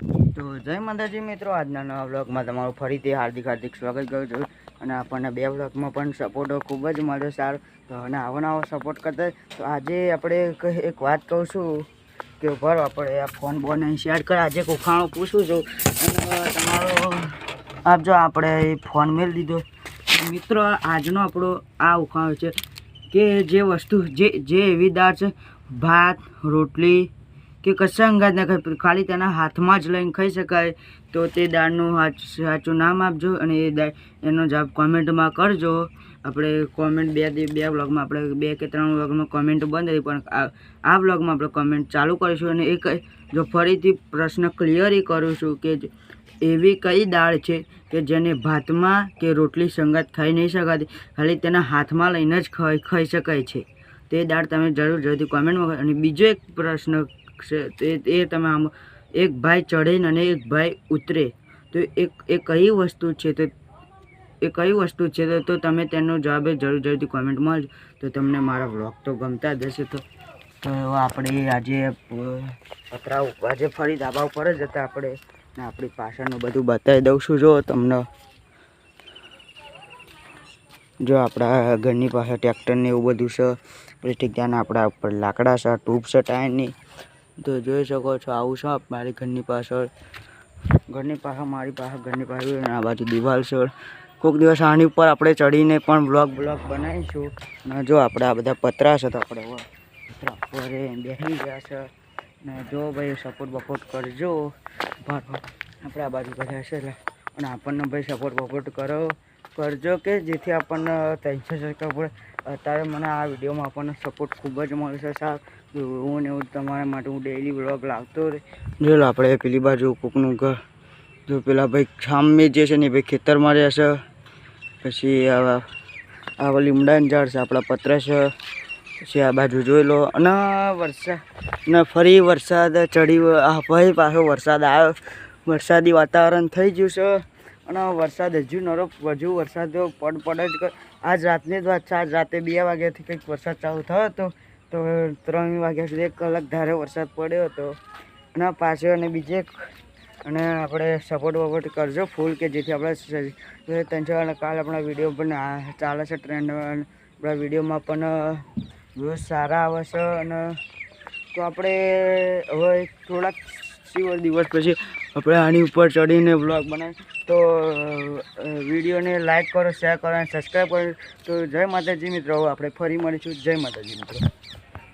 તો જય માતાજી મિત્રો, આજના નવા બ્લોગમાં તમારું ફરીથી હાર્દિક હાર્દિક સ્વાગત કરું છું અને આપણને બે બ્લોગમાં પણ સપોર્ટ ખૂબ જ મળ્યો સારો. તો અને આવો નવો સપોર્ટ કરતા તો આજે આપણે એક વાત કહું છું કે ભરો આપણે આ ફોન બોન શેર કરે. આજે કોખાણો પૂછું છું. અને તમારો આપજો આપણે ફોન મેળ દીધો મિત્રો, આજનો આપણો આ ઉખાણો છે કે જે વસ્તુ, જે જે એવી દાળ છે, ભાત, રોટલી કે કશા અંગાત ના ખાઈ ખાલી તેના હાથમાં જ લઈને ખાઈ શકાય. તો તે દાળનું સાચું નામ આપજો અને એ એનો જવાબ કોમેન્ટમાં કરજો. આપણે કોમેન્ટ બે બે બ્લોગમાં આપણે બે કે ત્રણ બ્લોગમાં કોમેન્ટ બંધ રહી, પણ આ બ્લોગમાં આપણે કોમેન્ટ ચાલુ કરીશું અને એક, જો ફરીથી પ્રશ્ન ક્લિયર કરું છું કે એવી કઈ દાળ છે કે જેને ભાતમાં કે રોટલી સંગાત ખાઈ નહીં શકાતી, ખાલી તેના હાથમાં લઈને જ ખાઈ શકાય છે? તે દાળ તમે જરૂર, જરૂરથી કોમેન્ટમાં, અને બીજો એક પ્રશ્ન છે. તે એ તમે આમ એક ભાઈ ચડે ને અને એક ભાઈ ઉતરે. તો એક, એ કઈ વસ્તુ છે તો, એ કઈ વસ્તુ છે તો તમે તેનો જવાબ જરૂર, જરૂરથી કોમેન્ટમાં જ તો તમને મારા વ્લોગ તો ગમતા જ હશે તો તો આપણે આજે પતરા આજે ફરી ધાબા ઉપર જ હતા આપણે. ને આપણી પાછળનું બધું બતાવી દઉં છું. જો તમને, જો આપણા ઘરની પાસે ટ્રેક્ટરને એવું બધું છે. પછી ઠીક ત્યાં આપણા ઉપર લાકડા છે ટ્યુબ છે, ટાયરની. તો જોઈ શકો છો આવું છે મારી ઘરની પાછળ. ઘરની પાછળ, મારી પાસે ઘરની પાછળ આ બાજુ દિવાલ છે. કોઈક દિવસ આની ઉપર આપણે ચડીને પણ બ્લોગ બ્લોગ બનાવીશું. અને જો આપણે આ બધા પતરા છે તો આપણે પતરા બેસી ગયા છે. ને જો ભાઈ સપોર્ટ બપોર્ટ કરજો. આપણે આ બાજુ બધા છે એટલે અને આપણને ભાઈ સપોર્ટ બપોર્ટ કરો, કરજો કે જેથી આપણને ત્રણસો સબસ્ક્રાઈબર અત્યારે મને આ વિડીયોમાં આપણને સપોર્ટ ખૂબ જ મળશે સાહેબ. હું ને એવું તમારા માટે હું ડેઈલી વ્લોગ લાવતો જો આપણે પેલી બાજુ કોકનું ઘર. જો પેલા ભાઈ સામે જે છે ને ભાઈ ખેતરમાં રહે છે. પછી આવા આવા લીમડાની ઝાડ છે, આપણા પત્ર છે. પછી આ બાજુ જોઈ લો. અને વરસાદ ને ફરી વરસાદ ચડી આ ભાઈ પાછો વરસાદ આવ્યો. વરસાદી વાતાવરણ થઈ ગયું છે. અને વરસાદ હજુ નરો હજુ વરસાદ પડ પડ જ આજ રાતની જ વાત છે. આજ રાતે બે વાગ્યાથી કંઈક વરસાદ ચાલુ થયો હતો. તો ત્રણ વાગ્યા સુધી એક કલાક ધારે વરસાદ પડ્યો હતો. અને પાછો અને બીજે અને આપણે સપોર્ટ વપોર્ટ કરજો ફૂલ કે જેથી આપણે ત્રણ અને કાલ આપણા વીડિયો પણ ચાલે છે ટ્રેન્ડ આપણા વિડીયોમાં પણ વ્યૂઝ સારા આવે છે અને તો આપણે હવે થોડાક સિવર દિવસ પછી આપણે આની ઉપર ચડીને બ્લોગ બનાવી તો વિડીયોને લાઇક કરો શેર કરો અને સબસ્ક્રાઈબ કરો. તો જય માતાજી મિત્રો. આપણે ફરી મળીશું. જય માતાજી મિત્રો.